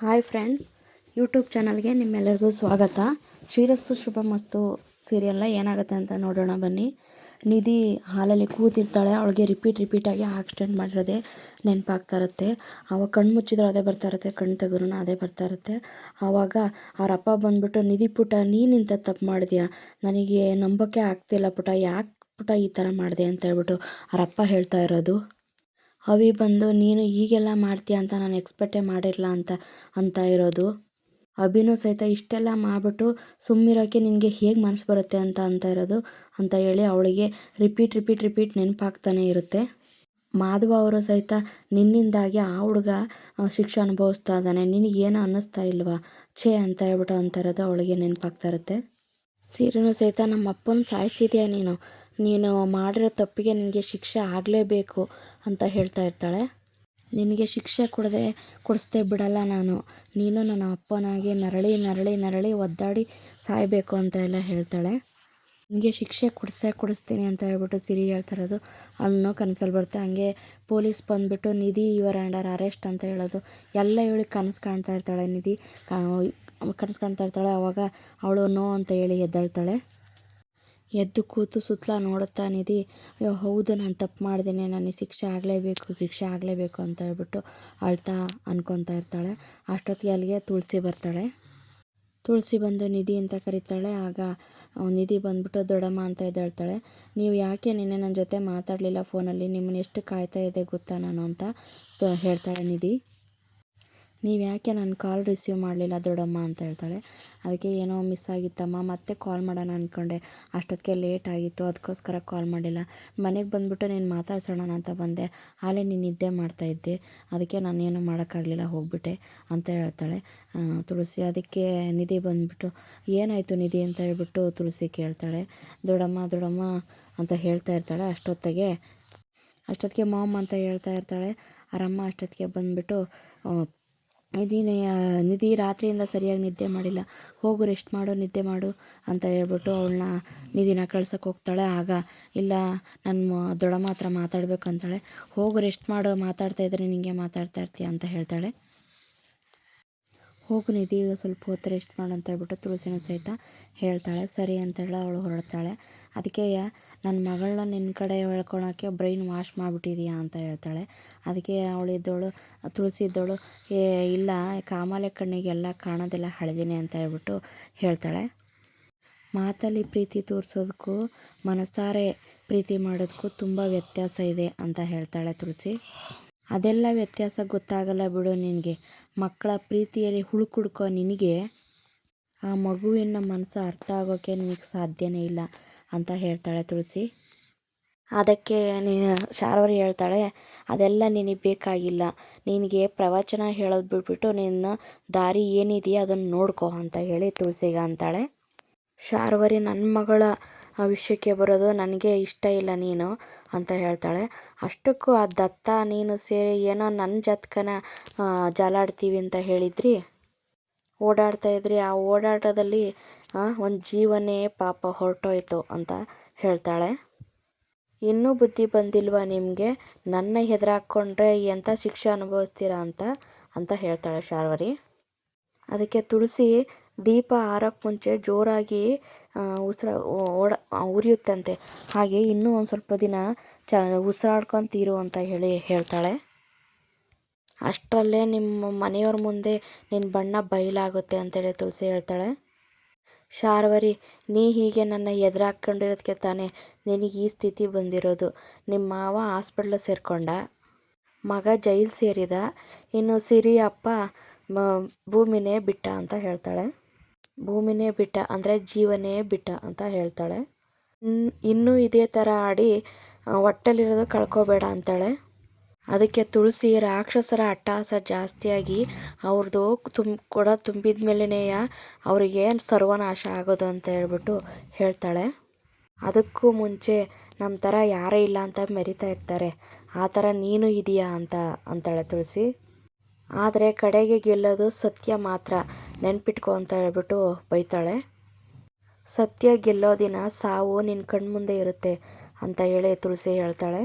Hi friends, YouTube ಚಾನಲ್ಗೆ ನಿಮ್ಮೆಲ್ಲರಿಗೂ ಸ್ವಾಗತ. ಶ್ರೀರಸ್ತು ಶುಭಮಸ್ತು ಸೀರಿಯಲ್ನ ಏನಾಗುತ್ತೆ ಅಂತ ನೋಡೋಣ ಬನ್ನಿ. ನಿಧಿ ಹಾಲಲ್ಲಿ ಕೂತಿರ್ತಾಳೆ, ಅವಳಿಗೆ ರಿಪೀಟ್ ರಿಪೀಟಾಗಿ ಆಕ್ಸಿಡೆಂಟ್ ಮಾಡಿರೋದೆ ನೆನಪಾಗ್ತಾ ಇರುತ್ತೆ. ಆವಾಗ ಕಣ್ಣು ಮುಚ್ಚಿದ್ರು ಅದೇ ಬರ್ತಾ ಇರುತ್ತೆ, ಕಣ್ಣು ತೆಗೆದ್ರೂ ಅದೇ ಬರ್ತಾ ಇರುತ್ತೆ. ಆವಾಗ ಅವ್ರ ಅಪ್ಪ ಬಂದ್ಬಿಟ್ಟು, ನಿಧಿ ಪುಟ ನೀನಿಂತ ತಪ್ಪು ಮಾಡಿದ್ಯಾ? ನನಗೆ ನಂಬೋಕ್ಕೆ ಆಗ್ತಿಲ್ಲ ಪುಟ, ಯಾಕೆ ಪುಟ ಈ ಥರ ಮಾಡಿದೆ? ಅಂತ ಹೇಳ್ಬಿಟ್ಟು ಅವ್ರ ಅಪ್ಪ ಹೇಳ್ತಾ ಇರೋದು. ಅವಿ ಬಂದು, ನೀನು ಹೀಗೆಲ್ಲ ಮಾಡ್ತೀಯ ಅಂತ ನಾನು ಎಕ್ಸ್ಪೆಕ್ಟೇ ಮಾಡಿರಲ್ಲ ಅಂತ ಅಂತ ಇರೋದು? ಅಭಿನೂ ಸಹಿತ, ಇಷ್ಟೆಲ್ಲ ಮಾಡಿಬಿಟ್ಟು ಸುಮ್ಮಿರೋಕ್ಕೆ ನಿನಗೆ ಹೇಗೆ ಮನಸ್ಸು ಬರುತ್ತೆ ಅಂತ ಅಂತ ಇರೋದು? ಅಂತ ಹೇಳಿ ಅವಳಿಗೆ ರಿಪೀಟ್ ರಿಪೀಟ್ ರಿಪೀಟ್ ನೆನಪಾಗ್ತಾನೆ ಇರುತ್ತೆ. ಮಾಧವ ಅವರು ಸಹಿತ, ನಿನ್ನಿಂದಾಗಿ ಆ ಹುಡುಗ ಶಿಕ್ಷೆ ಅನುಭವಿಸ್ತಾ ಇದ್ದಾನೆ. ನಿನಗೇನು ಅನ್ನಿಸ್ತಾ ಇಲ್ವಾ? ಛೇ, ಅಂತ ಹೇಳ್ಬಿಟ್ಟು ಅಂತ ಇರೋದು ಅವಳಿಗೆ ನೆನಪಾಗ್ತಾ ಇರುತ್ತೆ. ಸೀರೆನೂ ಸಹಿತ ನಮ್ಮ ಅಪ್ಪನ ಸಾಯಿಸಿದ್ಯಾ ನೀನು? ನೀನು ಮಾಡಿರೋ ತಪ್ಪಿಗೆ ನಿನಗೆ ಶಿಕ್ಷೆ ಆಗಲೇಬೇಕು ಅಂತ ಹೇಳ್ತಾ ಇರ್ತಾಳೆ. ನಿನಗೆ ಶಿಕ್ಷೆ ಕೊಡದೆ, ಕೊಡಿಸ್ದೆ ಬಿಡಲ್ಲ ನಾನು. ನೀನು ನನ್ನ ಅಪ್ಪನಾಗಿ ನರಳಿ ನರಳಿ ನರಳಿ ಒದ್ದಾಡಿ ಸಾಯಬೇಕು ಅಂತ ಎಲ್ಲ ಹೇಳ್ತಾಳೆ. ನಿನಗೆ ಶಿಕ್ಷೆ ಕೊಡಿಸೇ, ಕೊಡಿಸ್ತೀನಿ ಅಂತ ಹೇಳ್ಬಿಟ್ಟು ಸಿರಿ ಹೇಳ್ತಾ ಇರೋದು ಅವನು ಕನಸಲ್ಲಿ ಬರುತ್ತೆ. ಹಂಗೆ ಪೊಲೀಸ್ ಬಂದುಬಿಟ್ಟು ನಿಧಿ ಇವರ ಅಂಡರ್ ಅರೆಸ್ಟ್ ಅಂತ ಹೇಳೋದು ಎಲ್ಲ ಹೇಳಿ ಕನಸು ಕಾಣ್ತಾ ಇರ್ತಾಳೆ ನಿಧಿ. ಕನಸು ಕಾಣ್ತಾ ಇರ್ತಾಳೆ ಅವಾಗ ಅವಳು ನೋ ಅಂತ ಹೇಳಿ ಎದ್ದೇಳ್ತಾಳೆ. ಎದ್ದು ಕೂತು ಸುತ್ತಲ ನೋಡುತ್ತಾ ನಿಧಿ, ಅಯ್ಯೋ ಹೌದು ನಾನು ತಪ್ಪು ಮಾಡಿದ್ದೀನಿ ನನಗೆ ಶಿಕ್ಷೆ ಆಗಲೇಬೇಕು ಶಿಕ್ಷೆ ಆಗಲೇಬೇಕು ಅಂತ ಹೇಳ್ಬಿಟ್ಟು ಅಳ್ತಾ ಅನ್ಕೊತಾ ಇರ್ತಾಳೆ. ಅಷ್ಟೊತ್ತಿಗೆ ಅಲ್ಲಿಗೆ ತುಳಸಿ ಬರ್ತಾಳೆ. ತುಳಸಿ ಬಂದು ನಿಧಿ ಅಂತ ಕರೀತಾಳೆ. ಆಗ ನಿಧಿ ಬಂದ್ಬಿಟ್ಟು, ದೊಡ್ಡಮ್ಮ ಅಂತ ಎದ್ದೇಳ್ತಾಳೆ. ನೀವು ಯಾಕೆ ನಿನ್ನೆ ನನ್ನ ಜೊತೆ ಮಾತಾಡಲಿಲ್ಲ ಫೋನಲ್ಲಿ? ನಿಮ್ಮನ್ನ ಎಷ್ಟು ಕಾಯ್ತಾ ಇದೆ ಗೊತ್ತಾ ನಾನು? ಅಂತ ಹೇಳ್ತಾಳೆ ನಿಧಿ. ನೀವು ಯಾಕೆ ನನ್ನ ಕಾಲ್ ರಿಸೀವ್ ಮಾಡಲಿಲ್ಲ ದೊಡ್ಡಮ್ಮ ಅಂತ ಹೇಳ್ತಾಳೆ. ಅದಕ್ಕೆ ಏನೋ ಮಿಸ್ ಆಗಿತ್ತಮ್ಮ, ಮತ್ತೆ ಕಾಲ್ ಮಾಡೋಣ ಅಂದ್ಕೊಂಡೆ ಅಷ್ಟೊತ್ತಿಗೆ ಲೇಟ್ ಆಗಿತ್ತು ಅದಕ್ಕೋಸ್ಕರ ಕಾಲ್ ಮಾಡಿಲ್ಲ ಮನೆಗೆ ಬಂದುಬಿಟ್ಟು ನೀನು ಮಾತಾಡ್ಸೋಣ ಅಂತ ಬಂದೆ. ಆಲೇ ನೀನು ನಿದ್ದೆ ಮಾಡ್ತಾಯಿದ್ದೆ ಅದಕ್ಕೆ ನಾನೇನು ಮಾಡೋಕ್ಕಾಗಲಿಲ್ಲ, ಹೋಗ್ಬಿಟ್ಟೆ ಅಂತ ಹೇಳ್ತಾಳೆ. ತುಳಸಿ, ಅದಕ್ಕೆ ನಿಧಿ ಬಂದುಬಿಟ್ಟು, ಏನಾಯಿತು ನಿಧಿ ಅಂತ ಹೇಳ್ಬಿಟ್ಟು ತುಳಸಿ ಕೇಳ್ತಾಳೆ. ದೊಡ್ಡಮ್ಮ ದೊಡ್ಡಮ್ಮ ಅಂತ ಹೇಳ್ತಾ ಇರ್ತಾಳೆ. ಅಷ್ಟೊತ್ತಿಗೆ ಅಷ್ಟೊತ್ತಿಗೆ ಮಾಮ್ ಅಂತ ಹೇಳ್ತಾ ಇರ್ತಾಳೆ. ಅರಮ್ಮ ಅಷ್ಟೊತ್ತಿಗೆ ಬಂದುಬಿಟ್ಟು ನಿಧಿನೇ, ನಿಧಿ ರಾತ್ರಿಯಿಂದ ಸರಿಯಾಗಿ ನಿದ್ದೆ ಮಾಡಿಲ್ಲ. ಹೋಗು, ರೆಸ್ಟ್ ಮಾಡು, ನಿದ್ದೆ ಮಾಡು ಅಂತ ಹೇಳ್ಬಿಟ್ಟು ಅವಳನ್ನ ನಿಧಿನ ಕಳ್ಸೋಕೆ ಹೋಗ್ತಾಳೆ. ಆಗ, ಇಲ್ಲ ನನ್ನ ದೊಡ್ಡಮ್ಮ ಹತ್ರ ಮಾತಾಡ್ಬೇಕು ಅಂತಾಳೆ. ಹೋಗು, ರೆಸ್ಟ್ ಮಾಡು, ಮಾತಾಡ್ತಾ ಇದ್ರೆ ನಿನಗೆ ಮಾತಾಡ್ತಾ ಇರ್ತೀಯ ಅಂತ ಹೇಳ್ತಾಳೆ. ಹೋಗು ನಿಧಿ ಸ್ವಲ್ಪ ಹೊತ್ತು ರೆಸ್ಟ್ ಮಾಡು ಅಂತ ಹೇಳ್ಬಿಟ್ಟು ತುಳಸಿನ ಸಹಿತ ಹೇಳ್ತಾಳೆ. ಸರಿ ಅಂತ ಹೇಳಿ ಅವಳು ಹೊರಡ್ತಾಳೆ. ಅದಕ್ಕೆ ನನ್ನ ಮಗಳನ್ನ ನಿನ್ನ ಕಡೆ ಹೇಳ್ಕೊಳಕ್ಕೆ ಬ್ರೈನ್ ವಾಶ್ ಮಾಡಿಬಿಟ್ಟಿದೀಯಾ ಅಂತ ಹೇಳ್ತಾಳೆ. ಅದಕ್ಕೆ ಅವಳಿದ್ದವಳು ತುಳಸಿ ಇದ್ದವಳು ಏ, ಇಲ್ಲ, ಕಾಮಾಲೆ ಕಣ್ಣಿಗೆಲ್ಲ ಕಾಣೋದೆಲ್ಲ, ಹಳೆದಿನಿ ಅಂತ ಹೇಳ್ಬಿಟ್ಟು ಹೇಳ್ತಾಳೆ. ಮಾತಲ್ಲಿ ಪ್ರೀತಿ ತೋರಿಸೋದಕ್ಕೂ ಮನಸಾರೆ ಪ್ರೀತಿ ಮಾಡೋದಕ್ಕೂ ತುಂಬ ವ್ಯತ್ಯಾಸ ಇದೆ ಅಂತ ಹೇಳ್ತಾಳೆ ತುಳಸಿ. ಅದೆಲ್ಲ ವ್ಯತ್ಯಾಸ ಗೊತ್ತಾಗಲ್ಲ ಬಿಡು ನಿನಗೆ. ಮಕ್ಕಳ ಪ್ರೀತಿಯಲ್ಲಿ ಹುಳುಕುಡ್ಕೋ ನಿನಗೆ. ಆ ಮಗುವಿನ ಮನಸ್ಸು ಅರ್ಥ ಆಗೋಕ್ಕೆ ನಿನಗೆ ಸಾಧ್ಯನೇ ಇಲ್ಲ ಅಂತ ಹೇಳ್ತಾಳೆ ತುಳಸಿ. ಅದಕ್ಕೆ ನೀನು ಶಾರ್ವರಿ ಹೇಳ್ತಾಳೆ, ಅದೆಲ್ಲ ನಿನಗೆ ಬೇಕಾಗಿಲ್ಲ. ನಿನಗೆ ಪ್ರವಚನ ಹೇಳೋದು ಬಿಟ್ಬಿಟ್ಟು ನಿನ್ನ ದಾರಿ ಏನಿದೆಯೋ ಅದನ್ನು ನೋಡ್ಕೋ ಅಂತ ಹೇಳಿ ತುಳಸಿಗೆ ಅಂತಾಳೆ. ಶಾರ್ವರಿ ನನ್ನ ಮಗಳ ವಿಷಯಕ್ಕೆ ಬರೋದು ನನಗೆ ಇಷ್ಟ ಇಲ್ಲ ನೀನು ಅಂತ ಹೇಳ್ತಾಳೆ. ಅಷ್ಟಕ್ಕೂ ಆ ದತ್ತ, ನೀನು ಸೇರಿ ಏನೋ ನನ್ನ ಜತ್ಕನ ಜಾಲಾಡ್ತೀವಿ ಅಂತ ಹೇಳಿದ್ರಿ? ಓಡಾಡ್ತಾ ಇದ್ರಿ. ಆ ಓಡಾಟದಲ್ಲಿ ಒಂದು ಜೀವನೇ ಪಾಪ ಹೊರಟೋಯ್ತು ಅಂತ ಹೇಳ್ತಾಳೆ. ಇನ್ನೂ ಬುದ್ಧಿ ಬಂದಿಲ್ವಾ ನಿಮಗೆ? ನನ್ನ ಹೆದರಾಕ್ಕೊಂಡ್ರೆ ಎಂಥ ಶಿಕ್ಷೆ ಅನುಭವಿಸ್ತೀರಾ ಅಂತ ಅಂತ ಹೇಳ್ತಾಳೆ ಶಾರ್ವರಿ. ಅದಕ್ಕೆ ತುಳಸಿ ದೀಪ ಆರೋಕ್ಕೆ ಮುಂಚೆ ಜೋರಾಗಿ ಉಸಿರ, ಓಡ, ಉರಿಯುತ್ತಂತೆ. ಹಾಗೆ ಇನ್ನೂ ಒಂದು ಸ್ವಲ್ಪ ದಿನ ಚ ಉಸಿರಾಡ್ಕೊಂತೀರು ಅಂತ ಹೇಳಿ ಹೇಳ್ತಾಳೆ. ಅಷ್ಟರಲ್ಲೇ ನಿಮ್ಮ ಮನೆಯವ್ರ ಮುಂದೆ ನಿನ್ನ ಬಣ್ಣ ಬಯಲಾಗುತ್ತೆ ಅಂತೇಳಿ ತುಳಸಿ ಹೇಳ್ತಾಳೆ. ಶಾರ್ವರಿ, ನೀ ಹೀಗೆ ನನ್ನ ಎದುರಾಕೊಂಡಿರೋದಕ್ಕೆ ತಾನೇ ನಿನಗೆ ಈ ಸ್ಥಿತಿ ಬಂದಿರೋದು. ನಿಮ್ಮ ಮಾವ ಹಾಸ್ಪಿಟ್ಲಿಗೆ ಸೇರಿಕೊಂಡ. ಮಗ ಜೈಲು ಸೇರಿದ. ಇನ್ನು ಸಿರಿ ಅಪ್ಪ ಭೂಮಿನೇ ಬಿಟ್ಟ ಅಂತ ಹೇಳ್ತಾಳೆ. ಭೂಮಿನೇ ಬಿಟ್ಟ, ಅಂದರೆ ಜೀವನೇ ಬಿಟ್ಟ ಅಂತ ಹೇಳ್ತಾಳೆ. ಇನ್ನೂ ಇದೇ ಥರ ಆಡಿ ಹೊಟ್ಟೆಲಿರೋದು ಕಳ್ಕೊಬೇಡ ಅಂತಾಳೆ. ಅದಕ್ಕೆ ತುಳಸಿ ರಾಕ್ಷಸರ ಅಟ್ಟಹಾಸ ಜಾಸ್ತಿಯಾಗಿ ಅವ್ರದ್ದು ತುಂಬ ಕೊಡ ತುಂಬಿದ ಮೇಲೇ ಅವರಿಗೆ ಸರ್ವನಾಶ ಆಗೋದು ಅಂತ ಹೇಳ್ಬಿಟ್ಟು ಹೇಳ್ತಾಳೆ. ಅದಕ್ಕೂ ಮುಂಚೆ ನಮ್ಮ ಥರ ಯಾರೇ ಇಲ್ಲ ಅಂತ ಮೆರಿತಾ ಇರ್ತಾರೆ. ಆ ಥರ ನೀನು ಇದೆಯಾ ಅಂತ ಅಂತಾಳೆ ತುಳಸಿ. ಆದರೆ ಕಡೆಗೆ ಗೆಲ್ಲೋದು ಸತ್ಯ ಮಾತ್ರ. ನೆನ್ಪಿಟ್ಕೊ ಅಂತ ಹೇಳ್ಬಿಟ್ಟು ಬೈತಾಳೆ. ಸತ್ಯ ಗೆಲ್ಲೋ ದಿನ ಸಾವು ನಿನ್ನ ಕಣ್ಮುಂದೆ ಇರುತ್ತೆ ಅಂತ ಹೇಳಿ ತುಳಸಿ ಹೇಳ್ತಾಳೆ.